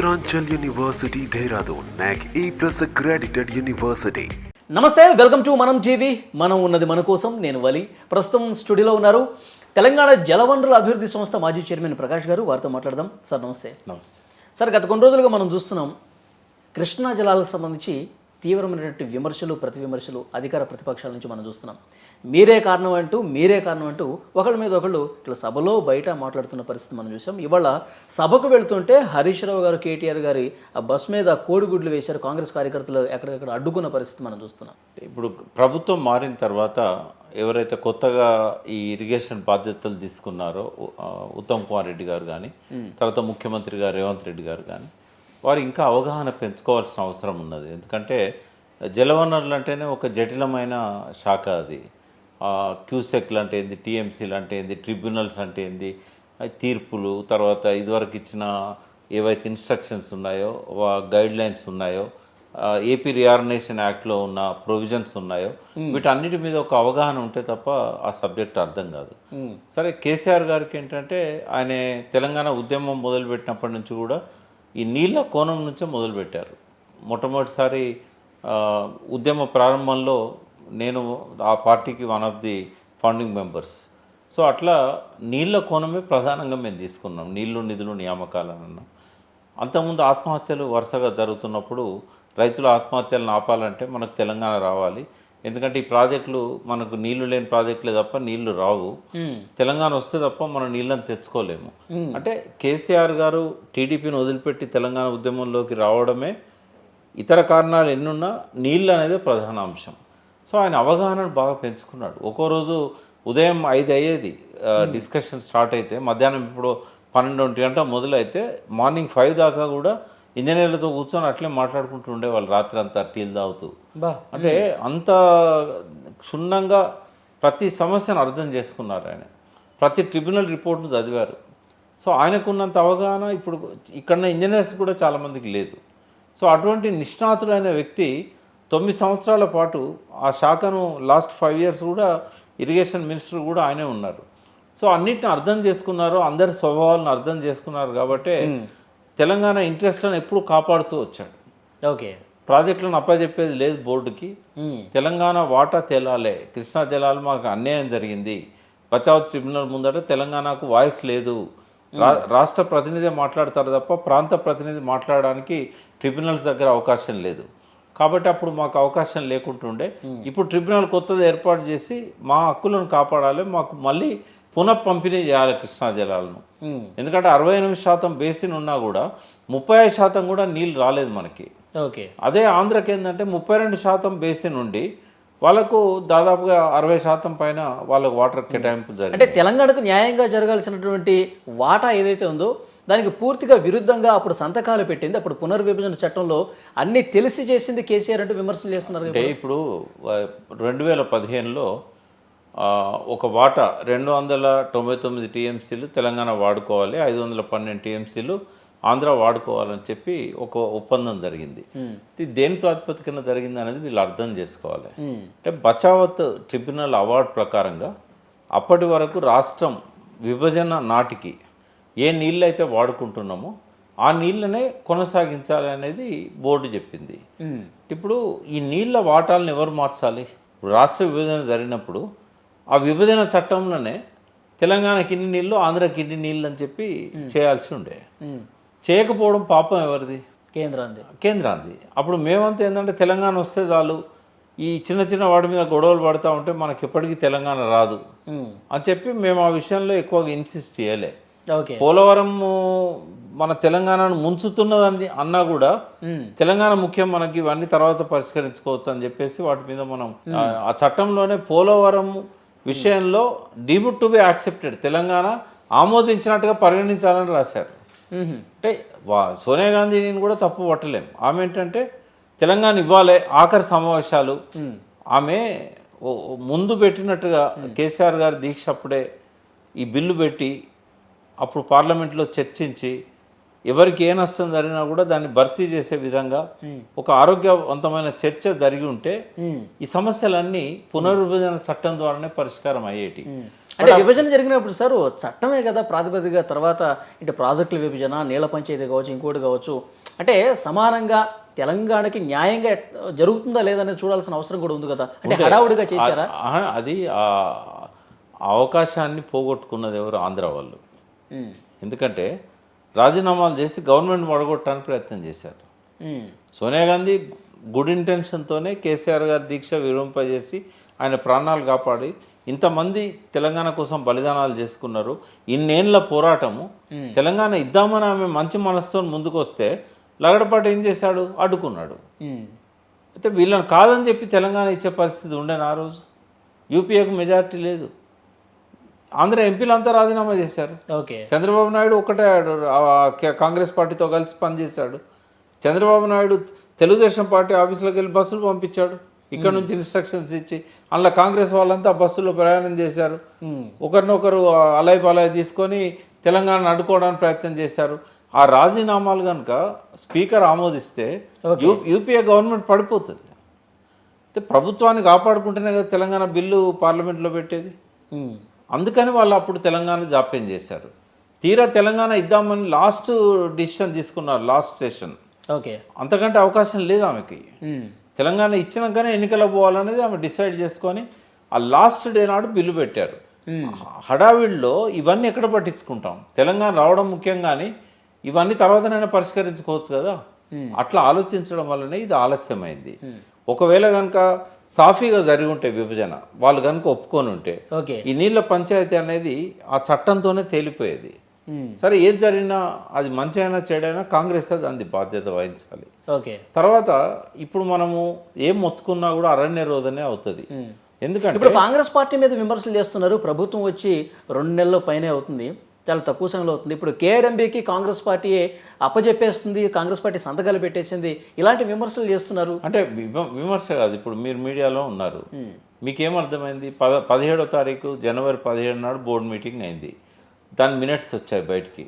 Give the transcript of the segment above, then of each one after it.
Uttaranchal University, Dehradun, NAC A plus accredited university. Namaste welcome to మనం జీవి మనం ఉన్నది మన కోసం నేను వలి. ప్రస్తుతం స్టూడియోలో ఉన్నారు తెలంగాణ జలవనరుల అభివృద్ధి సంస్థ మాజీ చైర్మన్ ప్రకాష్ గారు. వారితో మాట్లాడదాం. సార్ నమస్తే. నమస్తే. సార్ గత కొన్ని రోజులుగా మనం చూస్తున్నాం కృష్ణా జలాలకు సంబంధించి తీవ్రమైనటువంటి విమర్శలు ప్రతి విమర్శలు అధికార ప్రతిపక్షాల నుంచి మనం చూస్తున్నాం. మీరే కారణం అంటూ మీరే కారణం అంటూ ఒకళ్ళ మీద ఒకళ్ళు ఇట్లా సభలో బయట మాట్లాడుతున్న పరిస్థితి మనం చూసాం. ఇవాళ సభకు వెళ్తుంటే హరీష్ రావు గారు కేటీఆర్ గారి ఆ బస్ మీద కోడిగుడ్లు వేశారు కాంగ్రెస్ కార్యకర్తలు ఎక్కడెక్కడ అడ్డుకున్న పరిస్థితి మనం చూస్తున్నాం. ఇప్పుడు ప్రభుత్వం మారిన తర్వాత ఎవరైతే కొత్తగా ఈ ఇరిగేషన్ బాధ్యతలు తీసుకున్నారో ఉత్తమ్ కుమార్ రెడ్డి గారు కానీ తర్వాత ముఖ్యమంత్రి గారు రేవంత్ రెడ్డి గారు కానీ వారు ఇంకా అవగాహన పెంచుకోవాల్సిన అవసరం ఉన్నది. ఎందుకంటే జలవనరులు అంటేనే ఒక జటిలమైన శాఖ అది. క్యూసెక్లు అంటే ఏంది టీఎంసీలు అంటే ఏంది ట్రిబ్యునల్స్ అంటే ఏంది తీర్పులు తర్వాత ఇదివరకు ఇచ్చిన ఏవైతే ఇన్స్ట్రక్షన్స్ ఉన్నాయో గైడ్ లైన్స్ ఉన్నాయో ఏపీ రియార్నేషన్ యాక్ట్లో ఉన్న ప్రొవిజన్స్ ఉన్నాయో వీటన్నిటి మీద ఒక అవగాహన ఉంటే తప్ప ఆ సబ్జెక్ట్ అర్థం కాదు. సరే కేసీఆర్ గారికి ఏంటంటే ఆయన తెలంగాణ ఉద్యమం మొదలుపెట్టినప్పటి నుంచి కూడా ఈ నీళ్ళ కోణం నుంచే మొదలుపెట్టారు. మొట్టమొదటిసారి ఉద్యమ ప్రారంభంలో నేను ఆ పార్టీకి one of the founding members so అట్లా నీళ్ళ కోణమే ప్రధానంగా మేము తీసుకున్నాం. నీళ్ళు నిధులు నియామకాలను అన్నాం. అంతకుముందు ఆత్మహత్యలు వరుసగా జరుగుతున్నప్పుడు రైతుల ఆత్మహత్యలను ఆపాలంటే మనకు తెలంగాణ రావాలి. ఎందుకంటే ఈ ప్రాజెక్టులు మనకు నీళ్ళు లేని ప్రాజెక్టులే తప్ప నీళ్ళు రావు. తెలంగాణ వస్తే తప్ప మనం నీళ్ళని తెచ్చుకోలేము. అంటే కేసీఆర్ గారు టీడీపీని వదిలిపెట్టి తెలంగాణ ఉద్యమంలోకి రావడమే ఇతర కారణాలు ఎన్నున్నా నీళ్ళు అనేది ప్రధాన అంశం. సో ఆయన అవగాహనను బాగా పెంచుకున్నాడు. ఒక్కో రోజు ఉదయం ఐదు అయ్యేది డిస్కషన్ స్టార్ట్ అయితే మధ్యాహ్నం ఇప్పుడు పన్నెండు ఒంటి గంట మొదలైతే మార్నింగ్ ఫైవ్ దాకా కూడా ఇంజనీర్లతో కూర్చొని అట్లే మాట్లాడుకుంటూ ఉండేవాళ్ళు రాత్రి అంతా టీలు తాగుతూ. అంటే అంత క్షుణ్ణంగా ప్రతి సమస్యను అర్థం చేసుకున్నారు ఆయన. ప్రతి ట్రిబ్యునల్ రిపోర్ట్ను చదివారు. సో ఆయనకున్నంత అవగాహన ఇప్పుడు ఇక్కడ ఇంజనీర్స్ కూడా చాలామందికి లేదు. సో అటువంటి నిష్ణాతుడైన వ్యక్తి తొమ్మిది సంవత్సరాల పాటు ఆ శాఖను లాస్ట్ ఫైవ్ ఇయర్స్ కూడా ఇరిగేషన్ మినిస్టర్ కూడా ఆయనే ఉన్నారు. సో అన్నిటిని అర్థం చేసుకున్నారు అందరి స్వభావాలను అర్థం చేసుకున్నారు కాబట్టి తెలంగాణ ఇంట్రెస్ట్లను ఎప్పుడు కాపాడుతూ వచ్చాడు. ఓకే. ప్రాజెక్టులను అప్పచెప్పేది లేదు బోర్డుకి. తెలంగాణ వాటా తేలాలే కృష్ణా జలాలు మాకు అన్యాయం జరిగింది. బచావ్ ట్రిబ్యునల్ ముందట తెలంగాణకు వాయిస్ లేదు. రాష్ట్ర ప్రతినిధి మాట్లాడతారు తప్ప ప్రాంత ప్రతినిధి మాట్లాడడానికి ట్రిబ్యునల్స్ దగ్గర అవకాశం లేదు. కాబట్టి అప్పుడు మాకు అవకాశం లేకుంటుండే. ఇప్పుడు ట్రిబ్యునల్ కొత్తది ఏర్పాటు చేసి మా హక్కులను కాపాడాలి మాకు మళ్ళీ పునః పంపిణీ చేయాలి కృష్ణా జలాలను ఎందుకంటే అరవై ఎనిమిది శాతం బేసిన్ ఉన్నా కూడా ముప్పై ఐదు శాతం కూడా నీళ్ళు రాలేదు మనకి. ఓకే. అదే ఆంధ్రకి ఏంటంటే ముప్పై రెండు శాతం బేసిన్ ఉండి వాళ్ళకు దాదాపుగా అరవై శాతం పైన వాళ్ళకు వాటర్ కేటాయింపు జరిగింది. అంటే తెలంగాణకు న్యాయంగా జరగాల్సినటువంటి వాటా ఏదైతే ఉందో దానికి పూర్తిగా విరుద్ధంగా అప్పుడు సంతకాలు పెట్టింది. అప్పుడు పునర్విభజన చట్టంలో అన్ని తెలిసి చేసింది కేసీఆర్ అంటూ విమర్శలు చేస్తున్నారు. అంటే ఇప్పుడు రెండు వేల పదిహేనులో ఒక వాటా రెండు వందల తొంభై తొమ్మిది టీఎంసీలు తెలంగాణ వాడుకోవాలి ఐదు వందల పన్నెండు టీఎంసీలు ఆంధ్ర వాడుకోవాలని చెప్పి ఒక ఒప్పందం జరిగింది. ఇది దేని ప్రాతిపదికన జరిగింది అనేది వీళ్ళు అర్థం చేసుకోవాలి. అంటే బచావత్ ట్రిబ్యునల్ అవార్డు ప్రకారంగా అప్పటి వరకు రాష్ట్రం విభజన నాటికి ఏ నీళ్ళు అయితే వాడుకుంటున్నామో ఆ నీళ్ళనే కొనసాగించాలి అనేది బోర్డు చెప్పింది. ఇప్పుడు ఈ నీళ్ళ వాటాలను ఎవరు మార్చాలి? ఇప్పుడు రాష్ట్ర విభజన జరిగినప్పుడు ఆ విభజన చట్టంలోనే తెలంగాణకి ఇన్ని నీళ్ళు ఆంధ్రకి ఇన్ని నీళ్ళు అని చెప్పి చేయాల్సి ఉండే. చేయకపోవడం పాపం ఎవరిది? కేంద్రాంది. కేంద్రాంది. అప్పుడు మేమంతా ఏంటంటే తెలంగాణ వస్తే చాలు ఈ చిన్న చిన్న వాటి మీద గొడవలు పడతా ఉంటే మనకి ఎప్పటికీ తెలంగాణ రాదు. అని చెప్పి మేము ఆ విషయంలో ఎక్కువగా ఇన్సిస్ట్ చేయలే. పోలవరం మన తెలంగాణను ముంచుతున్నదని అన్నా కూడా. తెలంగాణ ముఖ్యం మనకి ఇవన్నీ తర్వాత పరిష్కరించుకోవచ్చు అని చెప్పేసి వాటి మీద మనం ఆ చట్టంలోనే పోలవరం విషయంలో deemed to be accepted. Telangana ఆమోదించినట్టుగా పరిగణించాలని రాశారు. అంటే వా సోనియా గాంధీని కూడా తప్పు పట్టలేం. ఆమె ఏంటంటే తెలంగాణ ఇవ్వాలి ఆఖరి సమావేశాలు. ఆమె ముందు పెట్టినట్టుగా కేసీఆర్ గారి దీక్ష అప్పుడే ఈ బిల్లు పెట్టి అప్పుడు పార్లమెంట్లో చర్చించి ఎవరికి ఏ నష్టం జరిగినా కూడా దాన్ని భర్తీ చేసే విధంగా ఒక ఆరోగ్యవంతమైన చర్చ జరిగి ఉంటే. ఈ సమస్యలన్నీ పునర్విభజన చట్టం ద్వారానే పరిష్కారం అయ్యేటి. అంటే విభజన జరిగినప్పుడు సార్ చట్టమే కదా ప్రాతిపదిక తర్వాత ఇటు ప్రాజెక్టుల విభజన నీళ్ళ పంచాయతీ కావచ్చు ఇంకోటి కావచ్చు. అంటే సమానంగా తెలంగాణకి న్యాయంగా జరుగుతుందా లేదనేది చూడాల్సిన అవసరం కూడా ఉంది కదా. అంటే హడావుడిగా చేశారా? అది ఆ అవకాశాన్ని పోగొట్టుకున్నది ఎవరు? ఆంధ్ర వాళ్ళు. ఎందుకంటే రాజీనామాలు చేసి గవర్నమెంట్ పడగొట్టడానికి ప్రయత్నం చేశారు. సోనియా గాంధీ గుడ్ ఇంటెన్షన్తోనే కేసీఆర్ గారి దీక్ష విరమింపజేసి ఆయన ప్రాణాలు కాపాడి ఇంతమంది తెలంగాణ కోసం బలిదానాలు చేసుకున్నారు. ఇన్నేళ్ళ పోరాటము. తెలంగాణ ఇద్దామని ఆమె మంచి మనసుతో ముందుకు వస్తే లగడపాటు ఏం చేశాడు? అడ్డుకున్నాడు. అయితే వీళ్ళని కాదని చెప్పి తెలంగాణ ఇచ్చే పరిస్థితి ఉండేనా ఆ రోజు? యూపీఏకు మెజారిటీ లేదు. ఆంధ్ర ఎంపీలంతా రాజీనామా చేశారు. ఓకే. చంద్రబాబు నాయుడు కే- కాంగ్రెస్ పార్టీతో కలిసి పనిచేశాడు. చంద్రబాబు నాయుడు తెలుగుదేశం పార్టీ ఆఫీసులోకి వెళ్ళి బస్సులు పంపించాడు. ఇక్కడ నుంచి ఇన్స్ట్రక్షన్స్ ఇచ్చి అందులో కాంగ్రెస్ వాళ్ళంతా బస్సులో ప్రయాణం చేశారు. ఒకరినొకరు అలై బలాయి తీసుకొని తెలంగాణ అడ్డుకోవడానికి ప్రయత్నం చేశారు. ఆ రాజీనామాలు కనుక స్పీకర్ ఆమోదిస్తే యూపీఏ గవర్నమెంట్ పడిపోతుంది. అయితే ప్రభుత్వాన్ని కాపాడుకుంటేనే కదా తెలంగాణ బిల్లు పార్లమెంట్లో పెట్టేది. అందుకని వాళ్ళు అప్పుడు తెలంగాణ జాప్యం చేశారు. తీరా తెలంగాణ ఇద్దామని లాస్ట్ డిసిషన్ తీసుకున్నారు లాస్ట్ సెషన్ ఓకే. అంతకంటే అవకాశం లేదు ఆమెకి. తెలంగాణ ఇచ్చినాకనే ఎన్నికలకు పోవాలనేది ఆమె డిసైడ్ చేసుకొని ఆ లాస్ట్ డే నాడు బిల్లు పెట్టారు. హడావిడిలో ఇవన్నీ ఎక్కడ పట్టించుకుంటాం? తెలంగాణ రావడం ముఖ్యం కానీ ఇవన్నీ తర్వాతనైనా పరిష్కరించుకోవచ్చు కదా? అట్లా ఆలోచించడం వల్లనే ఇది ఆలస్యమైంది. ఒకవేళ కనుక సాఫీగా జరిగి ఉంటే విభజన వాళ్ళు కనుక ఒప్పుకొని ఉంటే ఓకే. ఈ నీళ్ళ పంచాయతీ అనేది ఆ చట్టంతోనే తేలిపోయేది. సరే ఏది జరిగినా అది మంచి అయినా చెడైనా కాంగ్రెస్ దాని బాధ్యత వహించాలి. ఓకే. తర్వాత ఇప్పుడు మనము ఏం మొత్తుకున్నా కూడా అరణ్య రోధనే అవుతుంది. ఎందుకంటే ఇప్పుడు కాంగ్రెస్ పార్టీ మీద విమర్శలు చేస్తున్నారు ప్రభుత్వం వచ్చి రెండు నెలల పైనే అవుతుంది. చాలా తక్కువ సమయంలో అవుతుంది. ఇప్పుడు కేఆర్ఎంబీకి కాంగ్రెస్ పార్టీ అప్పజెప్పేస్తుంది కాంగ్రెస్ పార్టీ సంతకాలు పెట్టేసింది ఇలాంటి విమర్శలు చేస్తున్నారు. అంటే విమ- విమర్శ కాదు ఇప్పుడు మీరు మీడియాలో ఉన్నారు. మీకేం అర్థమైంది పద పదిహేడో తారీఖు జనవరి పదిహేడు నాడు బోర్డు మీటింగ్ అయింది. దాని మినిట్స్ వచ్చాయి బయటికి.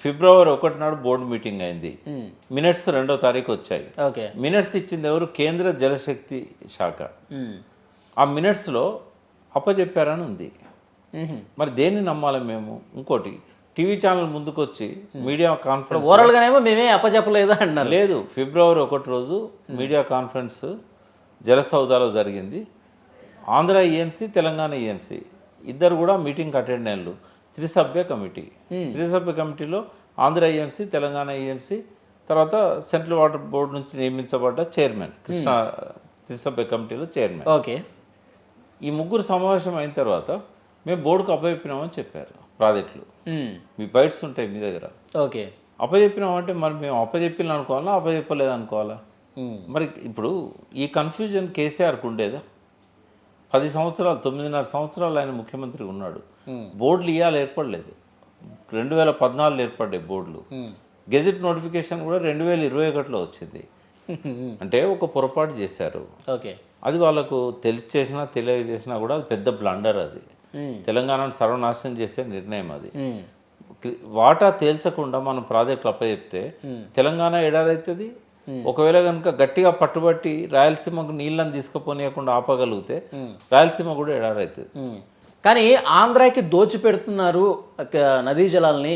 ఫిబ్రవరి ఒకటి నాడు బోర్డు మీటింగ్ అయింది. మినిట్స్ రెండో తారీఖు వచ్చాయి. ఓకే. మినిట్స్ ఇచ్చింది ఎవరు? కేంద్ర జలశక్తి శాఖ. ఆ మినిట్స్లో అప్పచెప్పారని ఉంది. మరి దేన్ని నమ్మాలి మేము? ఇంకోటి టీవీ ఛానల్ ముందుకు వచ్చి మీడియా కాన్ఫరెన్స్ ఓవరాల్ గానేమో మేమే అప్పచెప్పలేదా అంటున్నారు. లేదు ఫిబ్రవరి ఒకటి రోజు మీడియా కాన్ఫరెన్స్ జలసౌదాలో జరిగింది. ఆంధ్ర ఈఎన్సీ తెలంగాణ ఈఎన్సీ ఇద్దరు కూడా మీటింగ్ అటెండ్ అయ్యారు త్రిసభ్య కమిటీ. త్రిసభ్య కమిటీలో ఆంధ్ర ఈఎన్సీ తెలంగాణ ఈఎన్సీ తర్వాత సెంట్రల్ వాటర్ బోర్డు నుంచి నియమించబడ్డ చైర్మన్ కృష్ణా త్రిసభ్య కమిటీలో చైర్మన్. ఓకే. ఈ ముగ్గురు సమావేశం అయిన తర్వాత మేము బోర్డుకు అప్పచెప్పినామని చెప్పారు. ప్రాజెక్టులు. మీ బైట్స్ ఉంటాయి మీ దగ్గర. ఓకే. అప్పచెప్పినామంటే మరి మేము అప్పచెప్పిన అనుకోవాలా అప్పచెప్పలేదు అనుకోవాలా మరి ఇప్పుడు ఈ కన్ఫ్యూజన్ కేసీఆర్కి ఉండేదా? పది సంవత్సరాలు తొమ్మిదిన్నర సంవత్సరాలు ఆయన ముఖ్యమంత్రి ఉన్నాడు. బోర్డులు ఇవాళ ఏర్పడలేదు. రెండు వేల పద్నాలుగులో ఏర్పడ్డాయి బోర్డులు. గెజెట్ నోటిఫికేషన్ కూడా రెండు వేల ఇరవై ఒకటిలో వచ్చింది. అంటే ఒక పొరపాటు చేశారు. ఓకే. అది వాళ్ళకు తెలిసి చేసినా తెలియజేసినా కూడా అది పెద్ద బ్లండర్ అది. తెలంగాణను సర్వనాశనం చేసే నిర్ణయం అది. వాటా తేల్చకుండా మనం ప్రాజెక్టులు అప్పచెప్తే తెలంగాణ ఎడారైతుంది. ఒకవేళ కనుక గట్టిగా పట్టుబట్టి రాయలసీమకు నీళ్ళని తీసుకుపోనీయకుండా ఆపగలిగితే రాయలసీమ కూడా ఎడారైతుంది. కానీ ఆంధ్రాకి దోచిపెడుతున్నారు నదీ జలాల్ని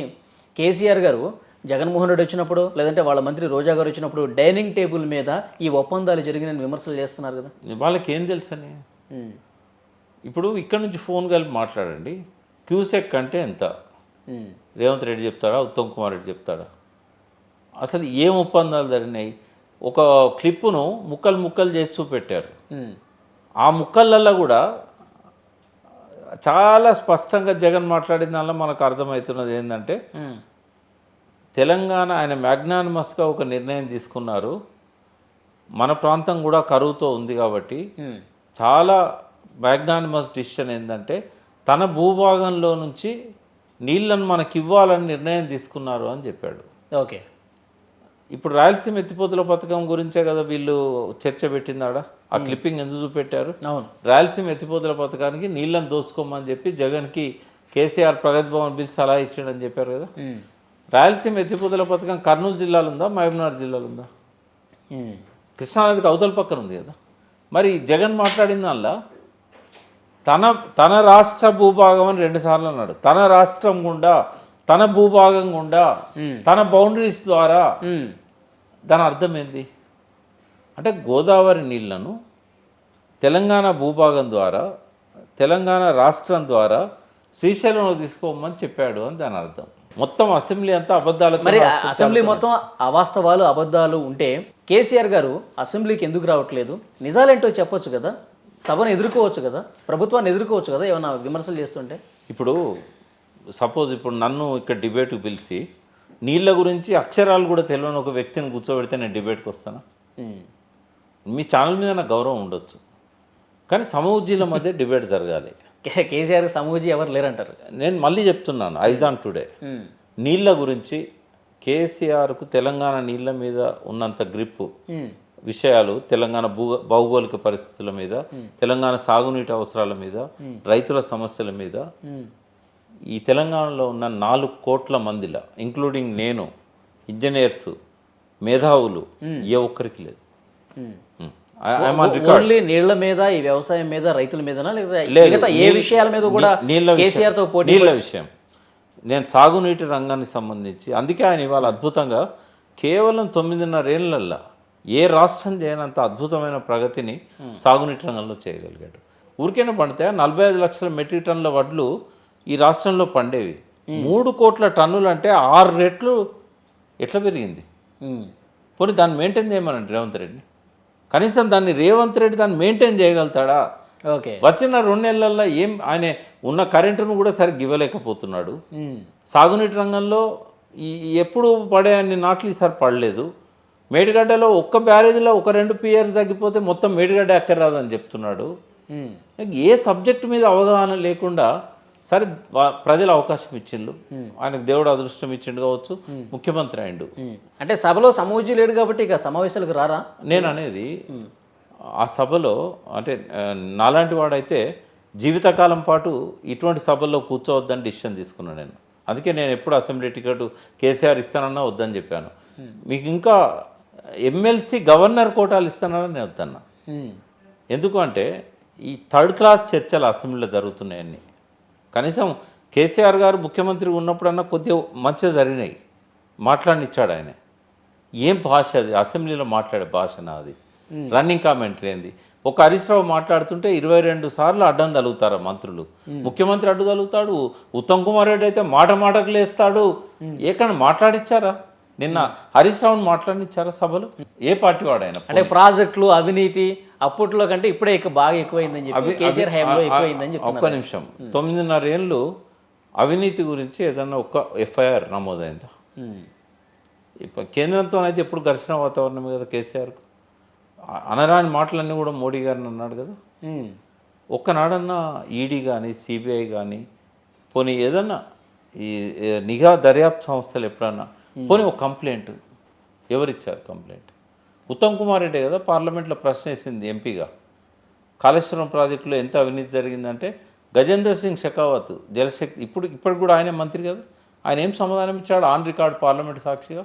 కేసీఆర్ గారు. జగన్మోహన్ రెడ్డి వచ్చినప్పుడు లేదంటే వాళ్ళ మంత్రి రోజా గారు వచ్చినప్పుడు డైనింగ్ టేబుల్ మీద ఈ ఒప్పందాలు జరిగిన విమర్శలు చేస్తున్నారు కదా. వాళ్ళకి ఏం తెలుసని? ఇప్పుడు ఇక్కడ నుంచి ఫోన్ కలిపి మాట్లాడండి. క్యూసెక్ అంటే ఎంత? రేవంత్ రెడ్డి చెప్తాడా? ఉత్తమ్ కుమార్ రెడ్డి చెప్తాడా? అసలు ఏం ఒప్పందాలు జరిగినాయి? ఒక క్లిప్పును ముక్కలు ముక్కలు చేసి చూపెట్టారు. ఆ ముక్కలల్లో కూడా చాలా స్పష్టంగా జగన్ మాట్లాడిన దానిలో మనకు అర్థమవుతున్నది ఏంటంటే తెలంగాణ ఆయన మ్యాగ్నానిమస్గా ఒక నిర్ణయం తీసుకున్నారు. మన ప్రాంతం కూడా కరువుతో ఉంది కాబట్టి చాలా మ్యాగ్నానిమస్ డిసిషన్ ఏంటంటే తన భూభాగంలో నుంచి నీళ్ళను మనకి ఇవ్వాలని నిర్ణయం తీసుకున్నారు అని చెప్పాడు. ఓకే. ఇప్పుడు రాయలసీమ ఎత్తిపోతుల పథకం గురించే కదా వీళ్ళు చర్చ పెట్టిందాడ? ఆ క్లిప్పింగ్ ఎందుకు చూపెట్టారు? అవును. రాయలసీమ ఎత్తిపోతుల పథకానికి నీళ్ళని దోచుకోమని చెప్పి జగన్కి కేసీఆర్ ప్రగతి భవన్ బిల్ సలహా ఇచ్చాడని చెప్పారు కదా? రాయలసీమ ఎత్తిపోతుల పథకం కర్నూలు జిల్లాలో ఉందా? మహబూబ్నగర్ జిల్లాలో ఉందా? కృష్ణానదికి అవతల పక్కన ఉంది కదా? మరి జగన్ మాట్లాడిన దానిలో తన తన రాష్ట్ర భూభాగం అని రెండు సార్లు అన్నాడు. తన రాష్ట్రం గుండా తన భూభాగం గుండా తన బౌండరీస్ ద్వారా దాని అర్థం ఏంది? అంటే గోదావరి నీళ్ళను తెలంగాణ భూభాగం ద్వారా తెలంగాణ రాష్ట్రం ద్వారా శ్రీశైలంలో తీసుకోమని చెప్పాడు అని దాని అర్థం. మొత్తం అసెంబ్లీ అంతా అబద్ధాలతో మరి అసెంబ్లీ మొత్తం అవాస్తవాలు అబద్ధాలు ఉంటే కేసీఆర్ గారు అసెంబ్లీకి ఎందుకు రావట్లేదు? నిజాలేంటో చెప్పొచ్చు కదా. సభను ఎదుర్కోవచ్చు కదా? ప్రభుత్వాన్ని ఎదుర్కోవచ్చు కదా ఏమైనా విమర్శలు చేస్తుంటే? ఇప్పుడు సపోజ్ ఇప్పుడు నన్ను ఇక్కడ డిబేట్కి పిలిచి నీళ్ళ గురించి అక్షరాలు కూడా తెలియని ఒక వ్యక్తిని కూర్చోబెడితే నేను డిబేట్కి వస్తాను? మీ ఛానల్ మీద నాకు గౌరవం ఉండొచ్చు. కానీ సమవుజ్జీల మధ్య డిబేట్ జరగాలి. కేసీఆర్ సమూజీ ఎవరు లేరంటారు? నేను మళ్ళీ చెప్తున్నాను ఐజాన్ టుడే. నీళ్ళ గురించి కేసీఆర్కు తెలంగాణ నీళ్ళ మీద ఉన్నంత గ్రిప్పు ఉమ్, విషయాలు తెలంగాణ భూ భౌగోళిక పరిస్థితుల మీద తెలంగాణ సాగునీటి అవసరాల మీద రైతుల సమస్యల మీద ఈ తెలంగాణలో ఉన్న నాలుగు కోట్ల మందిల ఇంక్లూడింగ్ నేను ఇంజనీర్స్ మేధావులు ఏ ఒక్కరికి లేదు. ఓన్లీ నీళ్ళ మీద ఈ వ్యవసాయం మీద రైతుల. మిగతా ఏ విషయాల మీద కూడా నీళ్ళ కేసీఆర్తో పోటీ నీళ్ళ విషయం. నేను సాగునీటి రంగానికి సంబంధించి అందుకే ఆయన ఇవాళ అద్భుతంగా కేవలం తొమ్మిదిన్నర ఏళ్ళల్లో ఏ రాష్ట్రం చేయనంత అద్భుతమైన ప్రగతిని సాగునీటి రంగంలో చేయగలిగాడు. ఊరికేనే పండితే నలభై ఐదు లక్షల మెట్రిక్ టన్నుల వడ్లు ఈ రాష్ట్రంలో పండేవి. మూడు కోట్ల టన్నులు అంటే ఆరు రెట్లు ఎట్లా పెరిగింది? ఉమ్, పోనీ దాన్ని మెయింటైన్ చేయమనండి రేవంత్ రెడ్డి కనీసం దాన్ని రేవంత్ రెడ్డి దాన్ని మెయింటైన్ చేయగలుగుతాడా? ఓకే. వచ్చిన రెండు నెలల్లో ఏం ఆయన ఉన్న కరెంటును కూడా సరిగ్గా ఇవ్వలేకపోతున్నాడు సాగునీటి రంగంలో ఈ ఎప్పుడు పడే అన్ని నాట్లు ఈసారి పడలేదు. మేడిగడ్డలో ఒక్క బ్యారేజీలో ఒక రెండు పియర్స్ తగ్గిపోతే మొత్తం మేడిగడ్డ ఎక్కరాదని చెప్తున్నాడు. ఏ సబ్జెక్టు మీద అవగాహన లేకుండా సరే ప్రజలు అవకాశం ఇచ్చిండు ఆయనకు దేవుడు అదృష్టం ఇచ్చిండు కావచ్చు ముఖ్యమంత్రి అయిండు. అంటే సభలో సమూజీ లేడు కాబట్టి ఇక సమావేశాలకు రారా? నేను అనేది ఆ సభలో అంటే నాలాంటి వాడైతే జీవితకాలం పాటు ఇటువంటి సభల్లో కూర్చోవద్దని డిసిషన్ తీసుకున్నాను నేను. అందుకే నేను ఎప్పుడు అసెంబ్లీ టికెట్ కేసీఆర్ ఇస్తానన్నా వద్దని చెప్పాను. మీకు ఇంకా ఎమ్మెల్సీ గవర్నర్ కోటాలు ఇస్తానన్నా నేను వద్దన్నా. ఎందుకు అంటే ఈ థర్డ్ క్లాస్ చర్చలు అసెంబ్లీలో జరుగుతున్నాయని కనీసం కేసీఆర్ గారు ముఖ్యమంత్రి ఉన్నప్పుడన్నా కొద్దిగా మంచిగా జరిగినాయి. మాట్లాడినిచ్చాడు ఆయన. ఏం భాష అది? అసెంబ్లీలో మాట్లాడే భాషనా అది? రన్నింగ్ కామెంటరీ ఏంది ఒక హరీష్ రావు మాట్లాడుతుంటే ఇరవై రెండు సార్లు అడ్డం తలుగుతారు మంత్రులు. ముఖ్యమంత్రి అడ్డు తలుగుతాడు ఉత్తమ్ కుమార్ రెడ్డి అయితే మాట మాటకు లేస్తాడు. ఏకన్నా మాట్లాడిచ్చారా? నిన్న హరీష్ రావుని మాట్లాడినిచ్చారా సభలు? ఏ పార్టీ వాడైనా అంటే ప్రాజెక్టులు అవినీతి అప్పట్లో కంటే ఇప్పుడే ఇక బాగా ఎక్కువైందని చెప్పి కేసీఆర్ హయాంలో ఒక్క నిమిషం. తొమ్మిదిన్నర ఏళ్ళు అవినీతి గురించి ఏదన్నా ఒక్క ఎఫ్ఐఆర్ నమోదైందా? కేంద్రంతో అయితే ఎప్పుడు ఘర్షణ వాతావరణం కదా కేసీఆర్కు? అనరాని మాటలన్నీ కూడా మోడీ గారిని అన్నాడు కదా. ఒక్కనాడన్నా ఈడీ కానీ సిబిఐ కానీ పోనీ ఏదన్నా ఈ నిఘా దర్యాప్తు సంస్థలు ఎప్పుడన్నా పోనీ ఒక కంప్లైంట్ ఎవరిచ్చారు కంప్లైంట్? ఉత్తమ్ కుమార్ రెడ్డి కదా పార్లమెంట్లో ప్రశ్నిస్తుంది ఎంపీగా. కాళేశ్వరం ప్రాజెక్టులో ఎంత అవినీతి జరిగిందంటే గజేందర్ సింగ్ షెకావత్ జలశక్తి ఇప్పుడు ఇప్పటికి కూడా ఆయనే మంత్రి కదా. ఆయన ఏం సమాధానం ఇచ్చాడు? ఆన్ రికార్డ్ పార్లమెంట్ సాక్షిగా.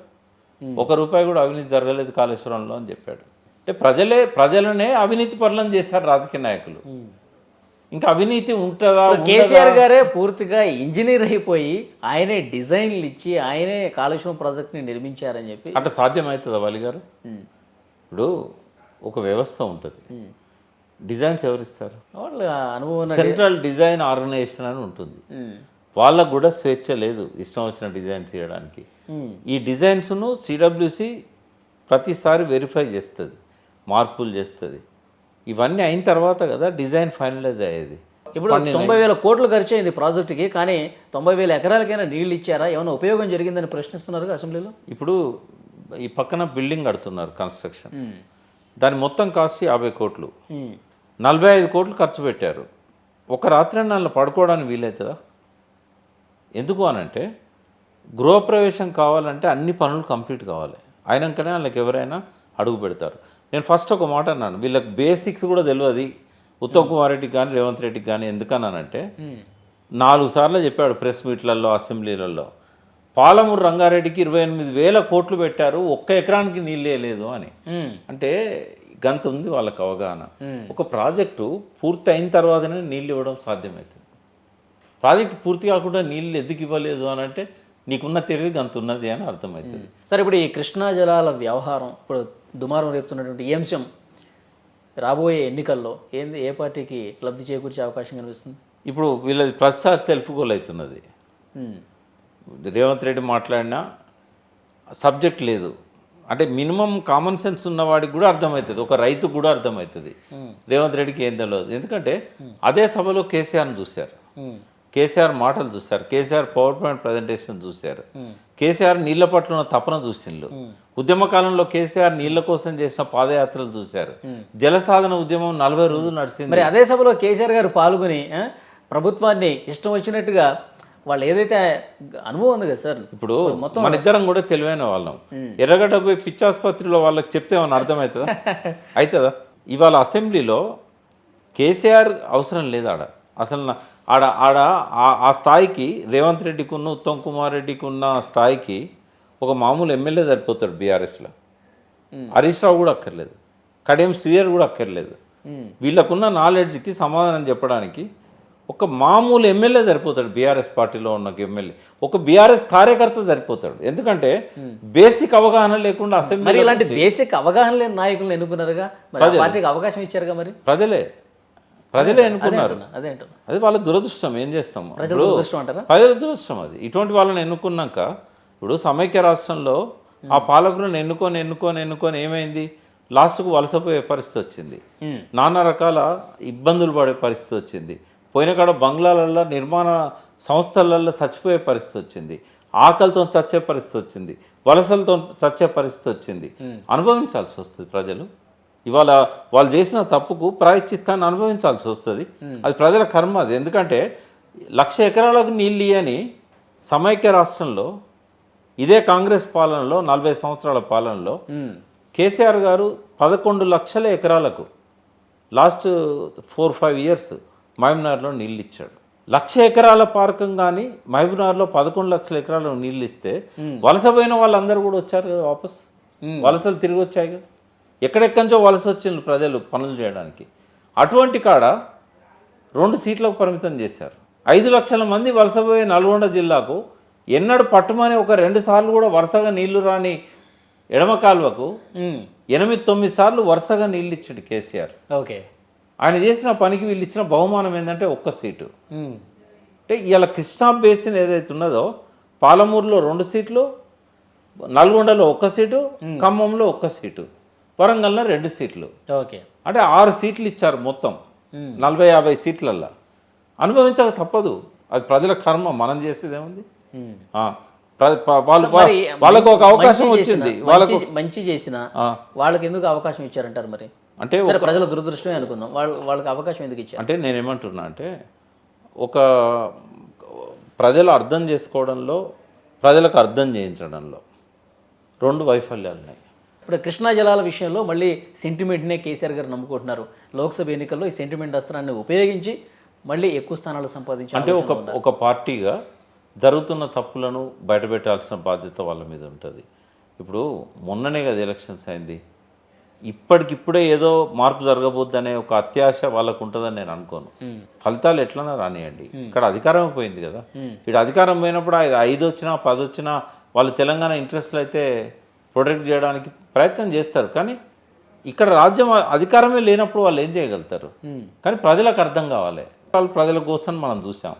ఒక రూపాయి కూడా అవినీతి జరగలేదు కాళేశ్వరంలో అని చెప్పాడు. అంటే ప్రజలే ప్రజలనే అవినీతి పరులను చేశారు రాజకీయ నాయకులు. ఇంకా అవినీతి ఉంటుందా కేసీఆర్ గారే పూర్తిగా ఇంజనీర్ అయిపోయి ఆయనే డిజైన్లు ఇచ్చి ఆయనే కాళేశ్వరం ప్రాజెక్ట్ని నిర్మించారని చెప్పి అట్లా సాధ్యమవుతుందా వాలి గారు? ఇప్పుడు ఒక వ్యవస్థ ఉంటుంది. డిజైన్స్ ఎవరిస్తారు? వాళ్ళ అనుభవం సెంట్రల్ డిజైన్ ఆర్గనైజేషన్ అని ఉంటుంది. వాళ్ళకు కూడా స్వేచ్ఛ లేదు ఇష్టం వచ్చిన డిజైన్ చేయడానికి. ఈ డిజైన్స్ను సిడబ్ల్యూసి ప్రతిసారి వెరిఫై చేస్తుంది. మార్పులు చేస్తుంది. ఇవన్నీ అయిన తర్వాత కదా డిజైన్ ఫైనలైజ్ అయ్యేది. ఇప్పుడు తొంభై వేల కోట్లు ఖర్చు అయింది ప్రాజెక్టుకి కానీ తొంభై వేల ఎకరాలకైనా నీళ్ళు ఇచ్చారా? ఏమైనా ఉపయోగం జరిగిందని ప్రశ్నిస్తున్నారు అసెంబ్లీలో? ఇప్పుడు ఈ పక్కన బిల్డింగ్ కడుతున్నారు కన్స్ట్రక్షన్. దాని మొత్తం కాస్ట్ యాభై కోట్లు. నలభై ఐదు కోట్లు ఖర్చు పెట్టారు. ఒక రాత్రి నన్ను పడుకోవడానికి వీలవుతుందా ఎందుకు అనంటే గృహప్రవేశం కావాలంటే అన్ని పనులు కంప్లీట్ కావాలి. అయినాకనే వాళ్ళకి ఎవరైనా అడుగు పెడతారు. నేను ఫస్ట్ ఒక మాట అన్నాను. వీళ్ళకి బేసిక్స్ కూడా తెలియదు ఉత్తమ్ కుమార్ రెడ్డికి కానీ రేవంత్ రెడ్డికి కానీ ఎందుకన్నానంటే నాలుగు సార్లు చెప్పాడు ప్రెస్ మీట్లలో అసెంబ్లీలలో పాలమూరు రంగారెడ్డికి ఇరవై ఎనిమిది వేల కోట్లు పెట్టారు. ఒక్క ఎకరానికి నీళ్ళే లేదు అని. అంటే గంత ఉంది వాళ్ళకి అవగాహన. ఒక ప్రాజెక్టు పూర్తి అయిన తర్వాతనే నీళ్ళు ఇవ్వడం సాధ్యమవుతుంది ప్రాజెక్ట్ పూర్తి కాకుండా నీళ్ళు ఎందుకు ఇవ్వలేదు అని అంటే నీకున్న తెలివి గంత ఉన్నది అని అర్థమవుతుంది. సరే ఇప్పుడు ఈ కృష్ణా జలాల వ్యవహారం ఇప్పుడు దుమారం రేపుతున్నటువంటి ఈ అంశం రాబోయే ఎన్నికల్లో ఏంది ఏ పార్టీకి లబ్ధి చేకూర్చే అవకాశం కనిపిస్తుంది? ఇప్పుడు వీళ్ళది ప్రతిసారి సెల్ఫ్ గోల్ అవుతున్నది. రేవంత్ రెడ్డి మాట్లాడినా సబ్జెక్ట్ లేదు. అంటే మినిమం కామన్ సెన్స్ ఉన్నవాడికి కూడా అర్థమవుతుంది ఒక రైతుకు కూడా అర్థమవుతుంది. రేవంత్ రెడ్డికి ఏం తెలియదు ఎందుకంటే అదే సభలో కేసీఆర్ని చూశారు. కేసీఆర్ మాటలు చూశారు కేసీఆర్ పవర్ పాయింట్ ప్రజెంటేషన్ చూశారు. కేసీఆర్ నీళ్ళ పట్ల ఉన్న తపన చూసిండ్రు ఉద్యమ కాలంలో కేసీఆర్ నీళ్ళ కోసం చేసిన పాదయాత్రలు చూశారు. జలసాధన ఉద్యమం నలభై రోజులు నడిచింది. మరి అదే సభలో కేసీఆర్ గారు పాల్గొని ప్రభుత్వాన్ని ఇష్టం వచ్చినట్టుగా వాళ్ళు ఏదైతే అనుభవం ఉంది కదా సార్? ఇప్పుడు మన ఇద్దరం కూడా తెలివైన వాళ్ళం. ఎర్రగడ్డ పోయి పిచ్చాసుపత్రిలో వాళ్ళకి చెప్తే ఏమైనా అర్థమవుతుందా? అవుతుందా ఇవాళ అసెంబ్లీలో కేసీఆర్ అవసరం లేదు ఆడ. అసలు ఆడ ఆడ ఆ- స్థాయికి రేవంత్ రెడ్డికి ఉన్న ఉత్తమ్ కుమార్ రెడ్డికి ఉన్న స్థాయికి ఒక మామూలు ఎమ్మెల్యే సరిపోతాడు బీఆర్ఎస్లో. హరీష్ రావు కూడా అక్కర్లేదు. కడియం శ్రీయర్ కూడా అక్కర్లేదు. వీళ్ళకున్న నాలెడ్జ్కి సమాధానం చెప్పడానికి ఒక మామూలు ఎమ్మెల్యే సరిపోతాడు బీఆర్ఎస్ పార్టీలో ఉన్న ఎమ్మెల్యే. ఒక బీఆర్ఎస్ కార్యకర్త సరిపోతాడు. ఎందుకంటే బేసిక్ అవగాహన లేకుండా అసెంబ్లీ ఇలాంటి బేసిక్ అవగాహన లేని నాయకులను ఎన్నుకున్నారుగా పార్టీకి అవకాశం ఇచ్చారుగా మరి? ప్రజలే. ప్రజలే ఎన్నుకున్నారు అదే వాళ్ళ దురదృష్టం ఏం చేస్తాం? ప్రజల ఇప్పుడు దురదృష్టం అంటారా? ప్రజల దురదృష్టం అది. ఇటువంటి వాళ్ళని ఎన్నుకున్నాక ఇప్పుడు సమైక్య రాష్ట్రంలో ఆ పాలకులను ఎన్నుకొని ఎన్నుకొని ఎన్నుకొని ఏమైంది? లాస్ట్కు వలసపోయే పరిస్థితి వచ్చింది. నానా రకాల ఇబ్బందులు పడే పరిస్థితి వచ్చింది. పోయిన కాడ బంగ్లాలలో నిర్మాణ సంస్థలలో చచ్చిపోయే పరిస్థితి వచ్చింది. ఆకలితో చచ్చే పరిస్థితి వచ్చింది. వలసలతో చచ్చే పరిస్థితి వచ్చింది. అనుభవించాల్సి వస్తుంది ప్రజలు. ఇవాళ వాళ్ళు చేసిన తప్పుకు ప్రాయశ్చిత్తాన్ని అనుభవించాల్సి వస్తుంది. అది ప్రజల కర్మ అది. ఎందుకంటే లక్ష ఎకరాలకు నీళ్ళు ఇయ్యని సమైక్య రాష్ట్రంలో ఇదే కాంగ్రెస్ పాలనలో నలభై సంవత్సరాల పాలనలో. కేసీఆర్ గారు పదకొండు లక్షల ఎకరాలకు లాస్ట్ ఫోర్ ఫైవ్ ఇయర్స్ మహబూబ్నగర్లో నీళ్ళు ఇచ్చాడు. లక్ష ఎకరాల పార్కం కానీ మహబూబ్నగర్లో పదకొండు లక్షల ఎకరాలు నీళ్ళు ఇస్తే వలస పోయిన వాళ్ళందరూ కూడా వచ్చారు కదా వాపస్? వలసలు తిరిగి వచ్చాయి కదా? ఎక్కడెక్కడి నుంచో వలస వచ్చిండ్రు ప్రజలు పనులు చేయడానికి. అటువంటి కాడ రెండు సీట్లకు పరిమితం చేశారు. ఐదు లక్షల మంది వలసపోయే నల్గొండ జిల్లాకు ఎన్నడు పట్టుమని ఒక రెండు సార్లు కూడా వరుసగా నీళ్ళు రాని ఎడమ కాలువకు. ఎనిమిది తొమ్మిది సార్లు వరుసగా నీళ్ళు ఇచ్చాడు కేసీఆర్. ఓకే. ఆయన చేసిన పనికి వీళ్ళు ఇచ్చిన బహుమానం ఏంటంటే ఒక్క సీటు. అంటే ఇవాళ కృష్ణా బేసిన్ ఏదైతే ఉన్నదో పాలమూరులో రెండు సీట్లు నల్గొండలో ఒక్క సీటు ఖమ్మంలో ఒక్క సీటు. వరంగల్లో రెండు సీట్లు. ఓకే. అంటే ఆరు సీట్లు ఇచ్చారు మొత్తం. నలభై యాభై సీట్లల్లో. అనుభవించక తప్పదు. అది ప్రజల కర్మ మనం చేసేది ఏముంది? వాళ్ళు వాళ్ళకు ఒక అవకాశం వచ్చింది. వాళ్ళకు మంచి- చేసిన. వాళ్ళకి ఎందుకు అవకాశం ఇచ్చారంటారు మరి? అంటే ప్రజల దురదృష్టమే అనుకుందాం. వాళ్ళు వాళ్ళకి అవకాశం ఎందుకు ఇచ్చారు? అంటే నేనేమంటున్నా అంటే ఒక ప్రజలు అర్థం చేసుకోవడంలో ప్రజలకు అర్థం చేయించడంలో రెండు వైఫల్యాలు ఉన్నాయి ఇప్పుడు కృష్ణా జలాల విషయంలో మళ్ళీ సెంటిమెంట్నే కేసీఆర్ గారు నమ్ముకుంటున్నారు. లోక్సభ ఎన్నికల్లో ఈ సెంటిమెంట్ అస్త్రాన్ని ఉపయోగించి మళ్ళీ ఎక్కువ స్థానాలు సంపాదించారు అంటే ఒక ఒక పార్టీగా జరుగుతున్న తప్పులను బయటపెట్టాల్సిన బాధ్యత వాళ్ళ మీద ఉంటుంది. ఇప్పుడు మొన్ననే కదా ఎలక్షన్స్ అయింది. ఇప్పటికిప్పుడే ఏదో మార్పు జరగబోద్దనే ఒక అత్యాశ వాళ్ళకు ఉంటుందని నేను అనుకోను. ఫలితాలు ఎట్లన్నా రానియండి. ఇక్కడ అధికారం పోయింది కదా. ఇక్కడ అధికారం పోయినప్పుడు ఐదు వచ్చినా పది వచ్చినా వాళ్ళు తెలంగాణ ఇంట్రెస్ట్లు అయితే ప్రొటెక్ట్ చేయడానికి ప్రయత్నం చేస్తారు. కానీ ఇక్కడ రాజ్యం అధికారమే లేనప్పుడు వాళ్ళు ఏం చేయగలుగుతారు? కానీ ప్రజలకు అర్థం కావాలి. వాళ్ళు ప్రజల కోసం మనం చూసాం.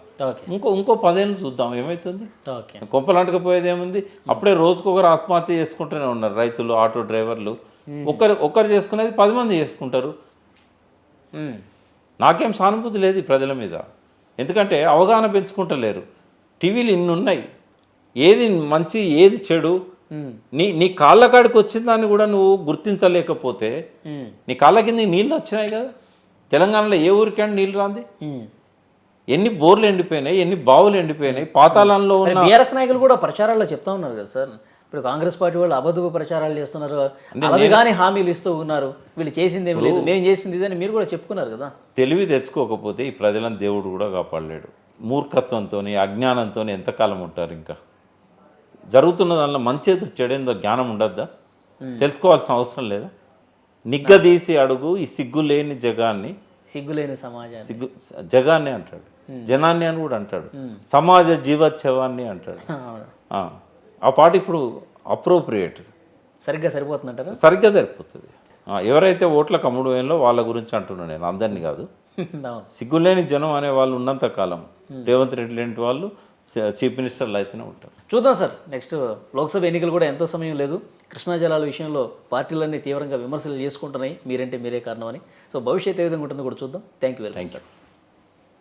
ఇంకో ఇంకో పదేళ్ళు చూద్దాం. ఏమవుతుంది ఓకే. కొంపలంటకపోయేది ఏముంది? అప్పుడే రోజుకొకరు ఆత్మహత్య చేసుకుంటూనే ఉన్నారు రైతులు ఆటో డ్రైవర్లు. ఒకరు ఒకరు చేసుకునేది పది మంది చేసుకుంటారు. నాకేం సానుభూతి లేదు ప్రజల మీద. ఎందుకంటే అవగాహన పెంచుకుంటలేరు. టీవీలు ఇన్ని ఉన్నాయి ఏది మంచి ఏది చెడు. నీ నీ కాళ్ళ కాడికి వచ్చిన దాన్ని కూడా నువ్వు గుర్తించలేకపోతే ఉమ్. నీ కాళ్ళ కింద నీళ్ళు వచ్చినాయి కదా? తెలంగాణలో ఏ ఊరికైనా నీళ్ళు రాంది? ఉమ్. ఎన్ని బోర్లు ఎండిపోయినాయి ఎన్ని బావులు ఎండిపోయినాయి పాతాళంలో ఉన్న బీఆర్ఎస్ నాయకులు కూడా ప్రచారాల్లో చెప్తా ఉన్నారు కదా సార్. ఇప్పుడు కాంగ్రెస్ పార్టీ వాళ్ళు అబద్ధపు ప్రచారాలు చేస్తున్నారు. కానీ హామీలు ఇస్తూ ఉన్నారు. వీళ్ళు చేసింది ఏమి లేదు. మేము చేసింది ఇదని మీరు కూడా చెప్పుకున్నారు కదా. తెలివి తెచ్చుకోకపోతే ఈ ప్రజలను దేవుడు కూడా కాపాడలేడు. మూర్ఖత్వంతో అజ్ఞానంతో ఎంతకాలం ఉంటారు ఇంకా? జరుగుతున్న దానిలో మంచిదో చెడేందో జ్ఞానం ఉండద్దా? తెలుసుకోవాల్సిన అవసరం లేదా? నిగ్గదీసి అడుగు ఈ సిగ్గు లేని జగాన్ని సిగ్గులేని సమాజాన్ని. సిగ్గు జగాన్ని అంటాడు. జనాన్ని అని కూడా అంటాడు. సమాజ జీవోత్సవాన్ని అంటాడు. ఆ, ఆ పాట ఇప్పుడు అప్రోప్రియేట్. సరిగ్గా సరిపోతుందంటారా? సరిగ్గా సరిపోతుంది. ఎవరైతే ఓట్లకు అమ్ముడు వేయంలో వాళ్ళ గురించి అంటున్నాను నేను అందరినీ కాదు. సిగ్గులేని జనం అనే వాళ్ళు ఉన్నంత కాలం రేవంత్ రెడ్డి లాంటి వాళ్ళు చీఫ్ మినిస్టర్లు అయితేనే ఉంటారు. చూద్దాం సార్. నెక్స్ట్ లోక్సభ ఎన్నికలు కూడా ఎంతో సమయం లేదు. కృష్ణా జలాల విషయంలో పార్టీలన్నీ తీవ్రంగా విమర్శలు చేసుకుంటున్నాయి. మీరంటే మీరే కారణం అని సో భవిష్యత్తు ఏ విధంగా ఉంటుందో కూడా చూద్దాం. Thank you very much sir